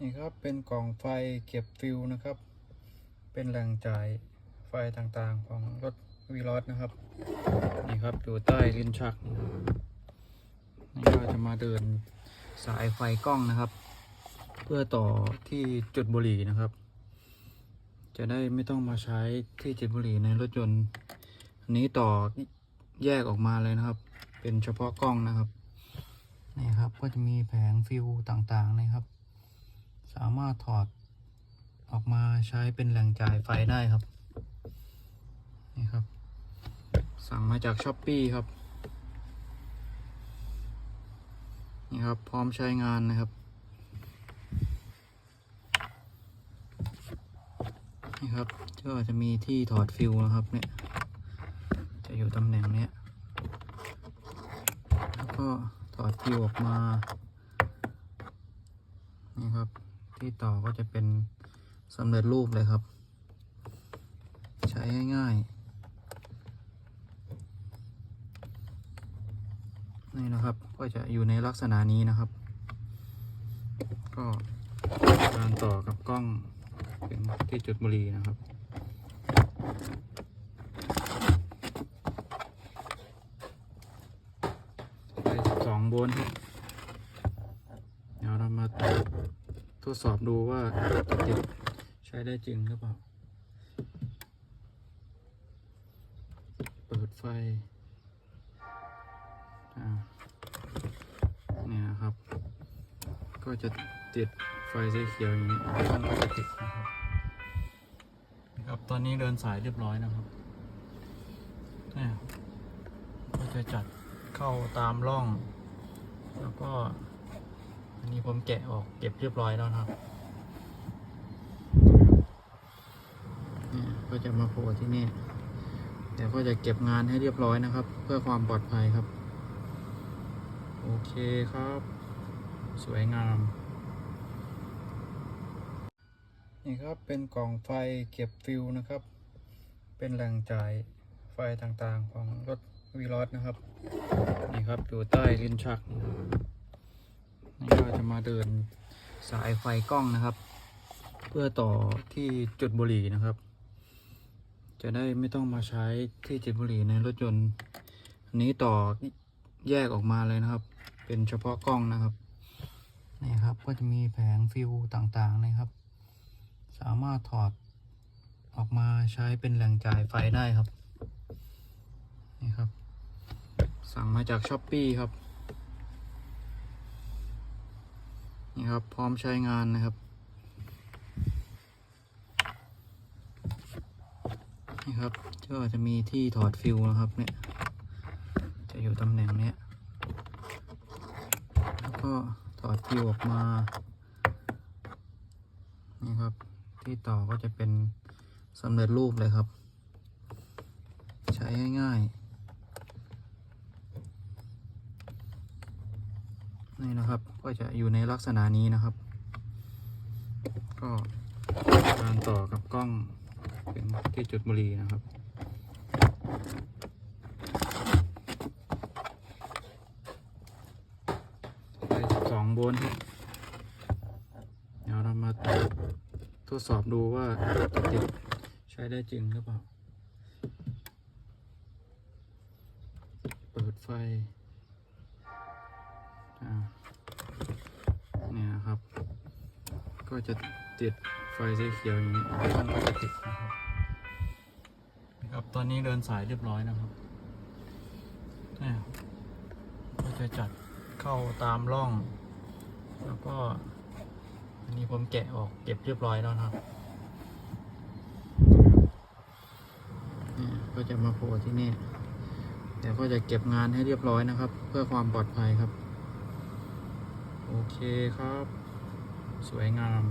นี่ครับเป็นกล่องไฟเก็บฟิวนะครับ เป็นแหล่งจ่ายไฟต่างๆของรถวีลอสนะครับ นี่ครับอยู่ใต้ลิ้นชัก นี่ก็จะมาเดินสายไฟกล้องนะครับ เพื่อต่อที่จุดบุหรี่นะครับ จะได้ไม่ต้องมาใช้ที่จุดบุหรี่ในรถยนต์อันนี้ต่อแยกออกมาเลยนะครับ เป็นเฉพาะกล้องนะครับนี่ครับก็จะมีแผงฟิวต่างๆนะครับ สามารถถอดออกมาใช้เป็นแหล่งจ่ายไฟได้ครับ นี่ครับ สั่งมาจากช้อปปีครับ นี่ครับ พร้อมใช้งานนะครับ นี่ครับก็จะมีที่ถอดฟิวนะครับเนี่ย จะอยู่ตำแหน่งเนี้ย แล้วก็ถอดฟิวออกมา นี่ครับ ที่ต่อก็จะเป็นสำเร็จรูปเลยครับ ใช้ง่ายๆนี่นะครับก็จะอยู่ในลักษณะนี้นะครับ ก็การต่อกับกล้องเป็นที่จุดบุรีนะครับไปสองโวลต์เดี๋ยวเรามา ทดสอบดูว่าติดใช้ได้จริงหรือเปล่า เปิดไฟเนี่ยนะครับ ก็จะติดไฟสีเขียวอย่างนี้ต้องก็จะติดนะครับครับ ตอนนี้เดินสายเรียบร้อยนะครับเนี่ยก็จะจัดเข้าตามร่อง แล้วก็ อันนี้ผมแกะออกเก็บเรียบร้อยแล้วครับนี่ก็จะมาโผล่ที่นี่เดี๋ยวก็จะเก็บงานให้เรียบร้อยนะครับ เพื่อความปลอดภัยครับ โอเคครับ สวยงาม นี่ครับเป็นกล่องไฟเก็บฟิวนะครับ เป็นแหล่งจ่ายไฟต่างๆของรถวีลอสนะครับ นี่ครับอยู่ใต้ลิ้นชักนี่ ก็จะมาเดินสายไฟกล้องนะครับ เพื่อต่อที่จุดบุหรี่นะครับ จะได้ไม่ต้องมาใช้ที่จุดบุหรี่ในรถยนต์นนี้ต่อแยกออกมาเลยนะครับ เป็นเฉพาะกล้องนะครับนี่ครับก็จะมีแผงฟิวต่างๆนะครับ สามารถถอดออกมาใช้เป็นแหล่งจ่ายไฟได้ครับนี่ครับ สั่งมาจากช้อปปีครับ นี่ครับ พร้อมใช้งานนะครับ นี่ครับก็จะมีที่ถอดฟิวนะครับเนี่ย จะอยู่ตำแหน่งเนี้ย แล้วก็ถอดฟิวออกมา นี่ครับ ที่ต่อก็จะเป็นสำเร็จรูปเลยครับ ใช้ง่ายๆ นี่นะครับ ก็จะอยู่ในลักษณะนี้นะครับ ก็การต่อกับกล้องเป็นที่จุดบุรีนะครับไปสองโวลต์เดี๋ยวเรามาทดสอบดูว่าติดใช้ได้จริงหรือเปล่า เปิดไฟ เนี่ยนะครับ ก็จะติดไฟสีเขียวอย่างนี้ต้องก็จะติดนะครับนะครับ ตอนนี้เดินสายเรียบร้อยนะครับเนี่ยก็จะจัดเข้าตามร่อง แล้วก็ อันนี้ผมแกะออกเก็บเรียบร้อยแล้วนะครับนี่ก็จะมาโผล่ที่นี่เดี๋ยวก็จะเก็บงานให้เรียบร้อยนะครับ เพื่อความปลอดภัยครับ โอเคครับ สวยงาม